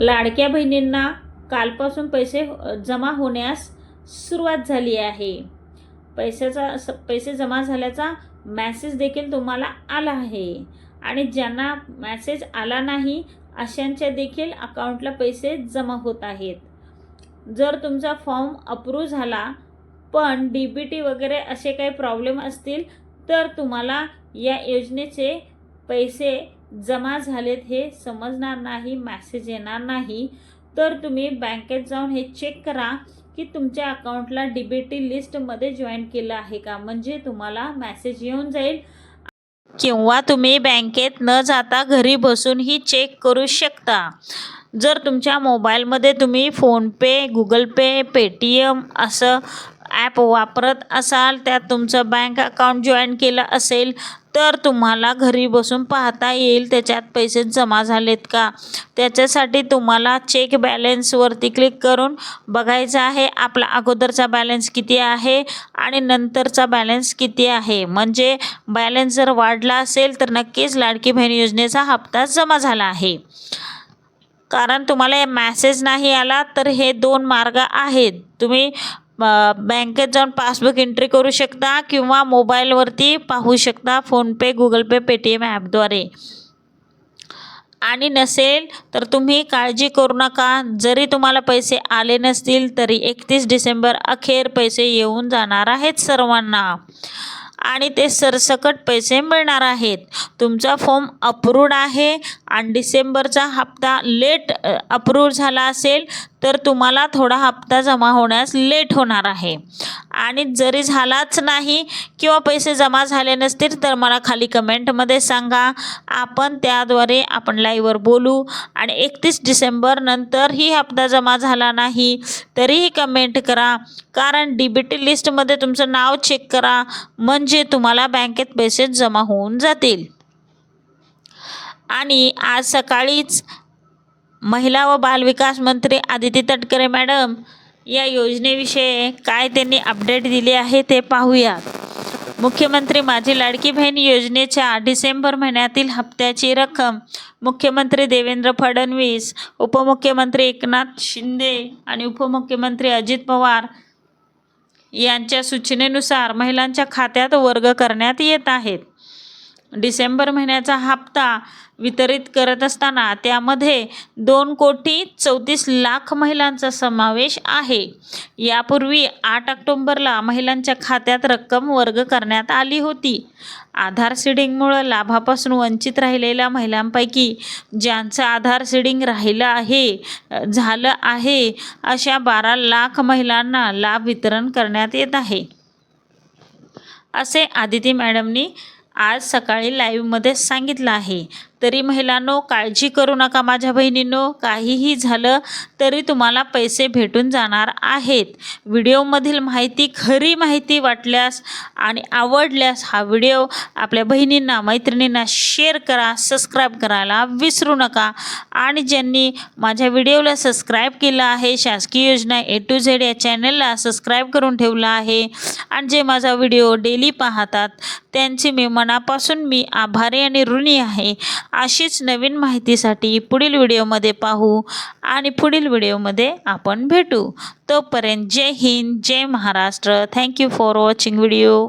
लाडक्या बहिणींना कालपासून पैसे हो, जमा होण्यास सुरुवात झाली आहे. पैशाचा पैसे जमा झाल्याचा मॅसेज देखील तुम्हाला आला आहे. आणि ज्यांना मॅसेज आला नाही अशांच्या देखील अकाउंटला पैसे जमा होत आहेत. जर तुमचा फॉर्म अप्रूव्ह झाला पण डी बी टी वगैरे असे काही प्रॉब्लेम असतील तर तुम्हाला या योजनेचे पैसे जमा झालेत हे समजणार नाही मॅसेज येणार नाही तर तुम्ही बँकेत जाऊन हे चेक करा की तुमच्या अकाउंटला डी बी टी लिस्टमध्ये जॉईन केलं आहे का? म्हणजे तुम्हाला मॅसेज येऊन जाईल. किंवा तुम्ही बँकेत न जाता घरी बसूनही चेक करू शकता. जर तुमच्या मोबाईलमध्ये तुम्ही फोनपे गुगल पे पेटीएम असं ॲप वापरत असाल त्यात तुमचं बँक अकाउंट जॉईन केलं असेल तर तुम्हाला घरी बसून पाहता येईल त्याच्यात पैसे जमा झालेत का? त्याच्यासाठी तुम्हाला चेक बॅलेन्सवरती क्लिक करून बघायचं आहे आपला अगोदरचा बॅलन्स किती आहे आणि नंतरचा बॅलन्स किती आहे. म्हणजे बॅलन्स जर वाढला असेल तर नक्कीच लाडकी बहीण योजनेचा हप्ता जमा झाला आहे. कारण तुम्हाला मॅसेज नाही आला तर हे दोन मार्ग आहेत. तुम्ही बँकेत जाऊन पासबुक एंट्री करू शकता किंवा मोबाईलवरती पाहू शकता फोनपे गुगल पे पेटीएम ॲपद्वारे. आणि नसेल तर तुम्ही काळजी करू नका. जरी तुम्हाला पैसे आले नसतील तरी एकतीस डिसेंबर अखेर पैसे येऊन जाणार आहेत सर्वांना. आणि ते सरसकट पैसे मिळणार आहेत. तुमचा फॉर्म अप्रूव्ड आहे आणि डिसेंबरचा हप्ता लेट अप्रूव्ह झाला असेल तर तुम्हाला थोडा हप्ता जमा होण्यास लेट होणार आहे. आणि जरी झालाच नाही किंवा पैसे जमा झाले नसतील तर मला खाली कमेंटमध्ये सांगा. आपण त्याद्वारे आपण लाईव्हवर बोलू. आणि एकतीस डिसेंबर नंतरही हप्ता जमा झाला नाही तरीही कमेंट करा. कारण डी बी टी लिस्टमध्ये तुमचं नाव चेक करा. म्हणजे तुम्हाला बँकेत पैसे जमा होऊन जातील. आणि आज सकाळीच महिला व बालविकास मंत्री आदिती तटकरे मॅडम या योजनेविषयी काय त्यांनी अपडेट दिले आहे ते पाहूयात. मुख्यमंत्री माझी लाडकी बहीण योजनेच्या डिसेंबर महिन्यातील हप्त्याची रक्कम मुख्यमंत्री देवेंद्र फडणवीस उपमुख्यमंत्री एकनाथ शिंदे आणि उपमुख्यमंत्री अजित पवार यांच्या सूचनेनुसार महिलांच्या खात्यात वर्ग करण्यात येत आहेत. डिसेंबर महिन्याचा हप्ता वितरित करत असताना त्यामध्ये दोन कोटी चौतीस लाख महिलांचा समावेश आहे. यापूर्वी आठ ऑक्टोंबरला महिलांच्या खात्यात रक्कम वर्ग करण्यात आली होती. आधार सीडिंगमुळं लाभापासून वंचित राहिलेल्या महिलांपैकी ज्यांचं आधार सीडिंग राहिलं आहे झालं आहे अशा बारा लाख महिलांना लाभ वितरण करण्यात येत आहे. असे आदिती मॅडमनी आज सकाळी लाईव्हमध्ये सांगितलं आहे. तरी महिलांनो काळजी करू नका माझ्या बहिणींनो. काहीही झालं तरी तुम्हाला पैसे भेटून जाणार आहेत. व्हिडिओमधील माहिती खरी माहिती वाटल्यास आणि आवडल्यास हा व्हिडिओ आपल्या बहिणींना मैत्रिणींना शेअर करा सबस्क्राईब करायला विसरू नका. आणि ज्यांनी माझ्या व्हिडिओला सबस्क्राईब केलं आहे शासकीय योजना ए टू झेड या चॅनलला सबस्क्राईब करून ठेवलं आहे आणि जे माझा व्हिडिओ डेली पाहतात त्यांची मी मनापासून मी आभारी आणि ऋणी आहे. अशीच नवीन माहितीसाठी पुढील व्हिडिओमध्ये पाहू आणि पुढील व्हिडिओमध्ये आपण भेटू. तोपर्यंत Jai Hind Jai Maharashtra. Thank you for watching video